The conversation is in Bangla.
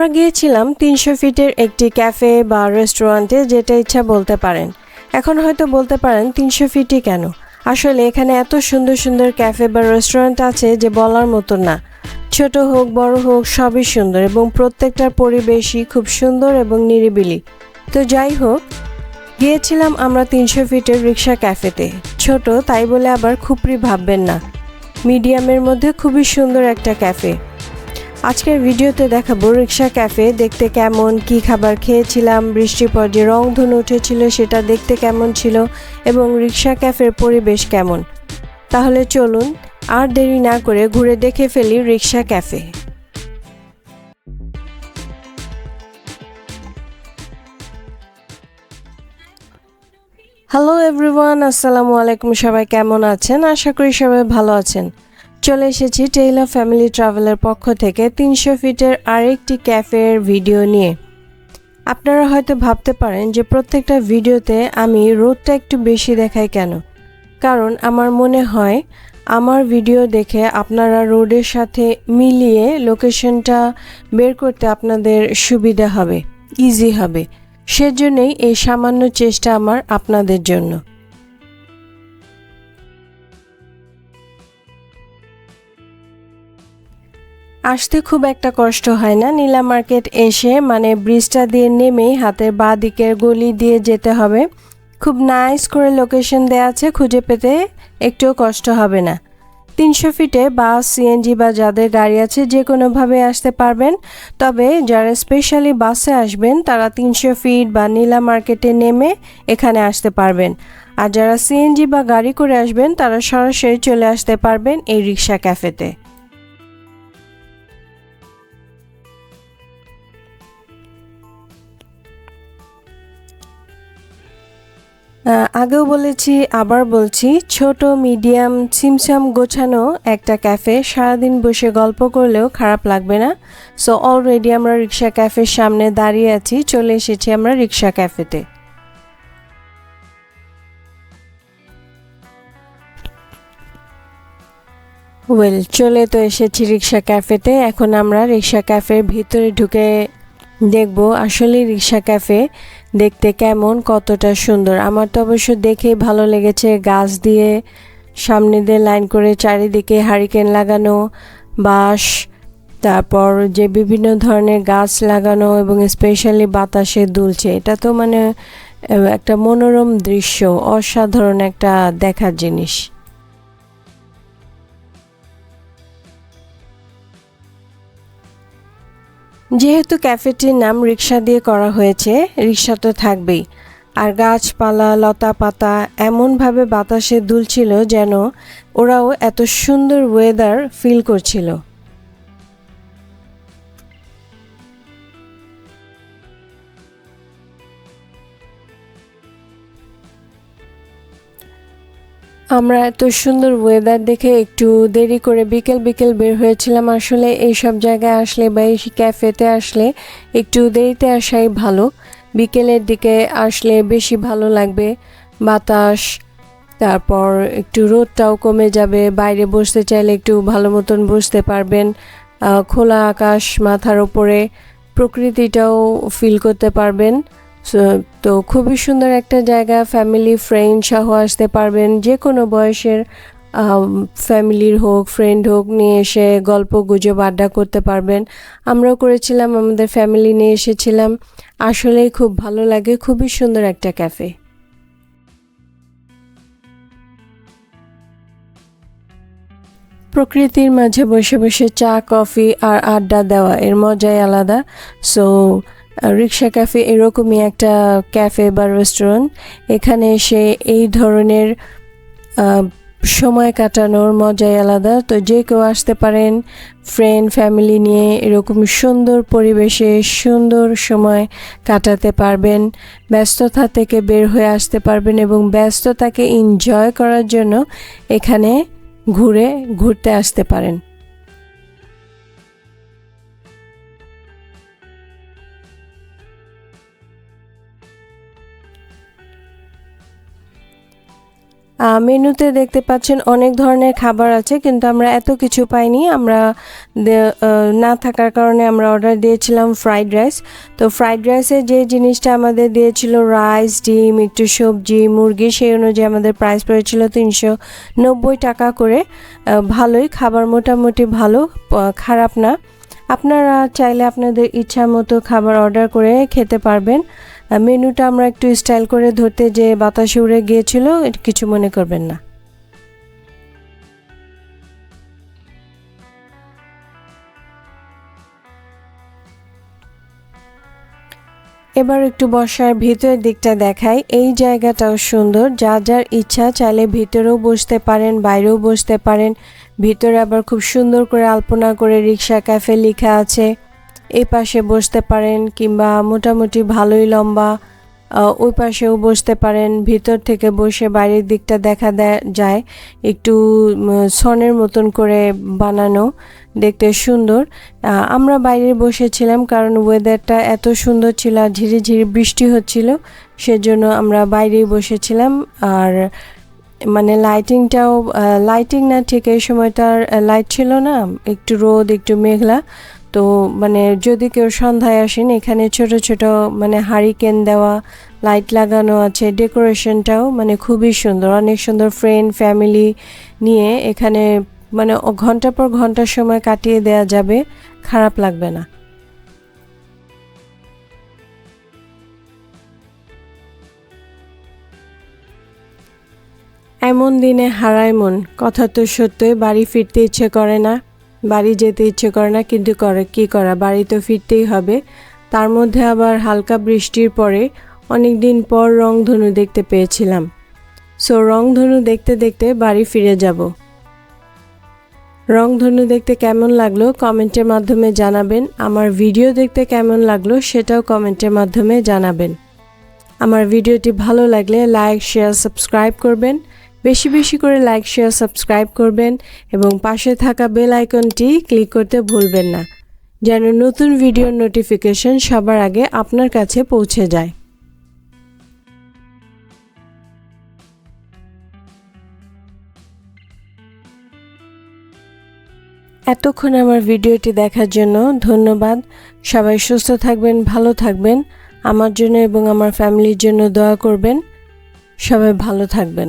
আমরা গিয়েছিলাম তিনশো ফিটের একটি ক্যাফে বা রেস্টুরেন্টে যেটা ইচ্ছা বলতে পারেন। এখন হয়তো বলতে পারেন তিনশো ফিটই কেন? আসলে এখানে এত সুন্দর সুন্দর ক্যাফে বা রেস্টুরেন্ট আছে যে বলার মতো না। ছোট হোক, বড় হোক, সবই সুন্দর এবং প্রত্যেকটার পরিবেশই খুব সুন্দর এবং নিরিবিলি। তো যাই হোক, গিয়েছিলাম আমরা তিনশো ফিটের রিক্সা ক্যাফেতে। ছোট, তাই বলে আবার খুপড়ি ভাববেন না। মিডিয়ামের মধ্যে খুবই সুন্দর একটা ক্যাফে। আজকের ভিডিওতে দেখাবো রিক্সা ক্যাফে, দেখতে কেমন, কি খাবার খেয়েছিলাম, বৃষ্টির পর যে রংধনু উঠেছিল সেটা দেখতে কেমন ছিল এবং রিক্সা ক্যাফের পরিবেশ কেমন। তাহলে চলুন আর দেরি না করে ঘুরে দেখে ফেলি রিক্সা ক্যাফে। হ্যালো এভরিওয়ান আসসালামু আলাইকুম, সবাই কেমন আছেন? আশা করি সবাই ভালো আছেন। চলে এসেছি টেইলার ফ্যামিলি ট্রাভেলের পক্ষ থেকে তিনশো ফিটের আরেকটি ক্যাফের ভিডিও নিয়ে। আপনারা হয়তো ভাবতে পারেন যে প্রত্যেকটা ভিডিওতে আমি রোদটা একটু বেশি দেখাই কেন? কারণ আমার মনে হয় আমার ভিডিও দেখে আপনারা রোডের সাথে মিলিয়ে লোকেশনটা বের করতে আপনাদের সুবিধা হবে ইজি হবে। সেজন্যই এই সামান্য চেষ্টা আমার আপনাদের জন্য। আসতে খুব একটা কষ্ট হয় না। নীলা মার্কেট এসে মানে ব্রিজটা দিয়ে নেমেই হাতের বা দিকের গলি দিয়ে যেতে হবে। খুব নাইস করে লোকেশন দেওয়া আছে, খুঁজে পেতে একটুও কষ্ট হবে না। তিনশো ফিটে বাস সিএনজি বা যাদের গাড়ি আছে, যে কোনোভাবে আসতে পারবেন। তবে যারা স্পেশালি বাসে আসবেন, তারা তিনশো ফিট বা নীলা মার্কেটে নেমে এখানে আসতে পারবেন। আর যারা সিএনজি বা গাড়ি করে আসবেন, তারা সরাসরি চলে আসতে পারবেন এই রিক্সা ক্যাফেতে আগেও বলেছি, আবার বলছি, ছোট, মিডিয়াম ছিমছাম গোছানো একটা ক্যাফে, সারাদিন বসে গল্প করলেও খারাপ লাগবে না। সো অলরেডি আমরা রিক্সা ক্যাফের সামনে দাঁড়িয়ে আছি, চলে এসেছি আমরা রিক্সা ক্যাফেতে। ওয়েল চলে তো এসেছি রিক্সা ক্যাফেতে, এখন আমরা রিক্সা ক্যাফের ভিতরে ঢুকে দেখব আসলে রিক্সা ক্যাফে দেখতে কেমন, কতটা সুন্দর। আমার তো অবশ্য দেখেই ভালো লেগেছে গাছ দিয়ে সামনে দিয়ে লাইন করে চারিদিকে হারিকেন লাগানো, বাঁশ, তারপর যে বিভিন্ন ধরনের গাছ লাগানো এবং স্পেশালি বাতাসে দুলছে। এটা তো মানে একটা মনোরম দৃশ্য, অসাধারণ একটা দেখার জিনিস। যেহেতু ক্যাফেটির নাম রিক্সা দিয়ে করা হয়েছে রিক্সা তো থাকবেই। আর গাছপালা লতা পাতা এমনভাবে বাতাসে দুলছিল যেন ওরাও এত সুন্দর ওয়েদার ফিল করছিল। আমরা এত সুন্দর ওয়েদার দেখে একটু দেরি করে বিকেল বিকেল বের হয়েছিলাম। আসলে এই সব জায়গায় আসলে বা এই ক্যাফেতে আসলে একটু দেরিতে আসাই ভালো। বিকেলের দিকে আসলে বেশি ভালো লাগবে। বাতাস, তারপর একটু রোদটাও কমে যাবে। বাইরে বসতে চাইলে একটু ভালো মতন বসতে পারবেন। খোলা আকাশ, মাথার ওপরে প্রকৃতিটাও ফিল করতে পারবেন। তো খুবই সুন্দর একটা জায়গা ফ্যামিলি ফ্রেন্ড সহ আসতে পারবেন যে কোনো বয়সের ফ্যামিলির হোক ফ্রেন্ড হোক, নিয়ে এসে গল্প গুজব আড্ডা করতে পারবেন। আমরাও করেছিলাম, আমাদের ফ্যামিলি নিয়ে এসেছিলাম। আসলেই খুব ভালো লাগে, খুবই সুন্দর একটা ক্যাফে প্রকৃতির মাঝে বসে বসে চা, কফি আর আড্ডা দেওয়া, এর মজাই আলাদা। সো রিক্সা ক্যাফে এরকমই একটা ক্যাফে বা রেস্টুরেন্ট এখানে এসে এই ধরনের সময় কাটানোর মজাই আলাদা। তো যে কেউ আসতে পারেন ফ্রেন্ড ফ্যামিলি নিয়ে এরকম সুন্দর পরিবেশে সুন্দর সময় কাটাতে পারবেন, ব্যস্ততা থেকে বের হয়ে আসতে পারবেন এবং ব্যস্ততাকে এনজয় করার জন্য এখানে ঘুরে, ঘুরতে আসতে পারেন। মেনুতে দেখতে পাচ্ছেন অনেক ধরনের খাবার আছে, কিন্তু আমরা এত কিছু পাইনি। আমরা না থাকার কারণে আমরা অর্ডার দিয়েছিলাম ফ্রাইড রাইস তো ফ্রাইড রাইসে যে জিনিসটা আমাদের দিয়েছিল রাইস ডিম, একটু সবজি, মুরগি, সেই অনুযায়ী আমাদের প্রাইস পড়েছিল তিনশো নব্বই টাকা করে। ভালোই, খাবার মোটামুটি ভালো খারাপ না। আপনারা চাইলে আপনাদের ইচ্ছা মতো খাবার অর্ডার করে খেতে পারবেন। মেনুটা আমরা একটু স্টাইল করে ধরতে যে বাতাসে উড়ে গিয়েছিল কিছু মনে করবেন না। এবার একটু বসার ভিতরের দিকটা দেখাই। এই জায়গাটাও সুন্দর যা যার ইচ্ছা চাইলে ভিতরেও বসতে পারেন, বাইরেও বসতে পারেন। ভিতরে আবার খুব সুন্দর করে আলপনা করে রিক্সা, ক্যাফে লেখা আছে। এই পাশে বসতে পারেন কিংবা মোটামুটি ভালোই লম্বা ওই পাশেও বসতে পারেন। ভিতর থেকে বসে বাইরের দিকটা দেখা যায়। একটু সনের মতন করে বানানো, দেখতে সুন্দর। আমরা বাইরে বসেছিলাম কারণ ওয়েদারটা এত সুন্দর ছিল আর ঝিরি ঝিরি বৃষ্টি হচ্ছিল, সেজন্য আমরা বাইরেই বসেছিলাম। আর মানে লাইটিংটাও লাইটিং না ঠিক এই সময়টার লাইট ছিল না, একটু রোদ, একটু মেঘলা। তো মানে যদি কেউ সন্ধ্যায় আসেন, এখানে ছোট ছোট মানে হারিকেন দেওয়া, লাইট লাগানো আছে, ডেকোরেশনটাও মানে খুবই সুন্দর। অনেক সুন্দর ফ্রেন্ড ফ্যামিলি নিয়ে এখানে মানে ঘণ্টা পর ঘণ্টার সময় কাটিয়ে দেওয়া যাবে, খারাপ লাগবে না। এমন দিনে হারায় মন, কথা তো সত্যই, বাড়ি ফিরতে ইচ্ছে করে না। বাড়ি যেতে ইচ্ছে করে না, কিন্তু করে, কি করা? বাড়ি তো ফিরতেই হবে। তার মধ্যে আবার হালকা বৃষ্টির পরে অনেক দিন পর রংধনু দেখতে পেয়েছিলাম। সো রংধনু দেখতে দেখতে বাড়ি ফিরে যাব। রংধনু দেখতে কেমন লাগল কমেন্টের মাধ্যমে জানাবেন। আমার ভিডিও দেখতে কেমন লাগল সেটাও কমেন্টের মাধ্যমে জানাবেন। আমার ভিডিওটি ভালো লাগলে লাইক, শেয়ার, সাবস্ক্রাইব করবেন। বেশি বেশি করে লাইক শেয়ার সাবস্ক্রাইব করবেন এবং পাশে থাকা বেল আইকনটি ক্লিক করতে ভুলবেন না, যেন নতুন ভিডিওর নোটিফিকেশন সবার আগে আপনার কাছে পৌঁছে যায়। এতক্ষণ আমার ভিডিওটি দেখার জন্য ধন্যবাদ। সবাই সুস্থ থাকবেন, ভালো থাকবেন। আমার জন্য এবং আমার ফ্যামিলির জন্য দোয়া করবেন। সবাই ভালো থাকবেন।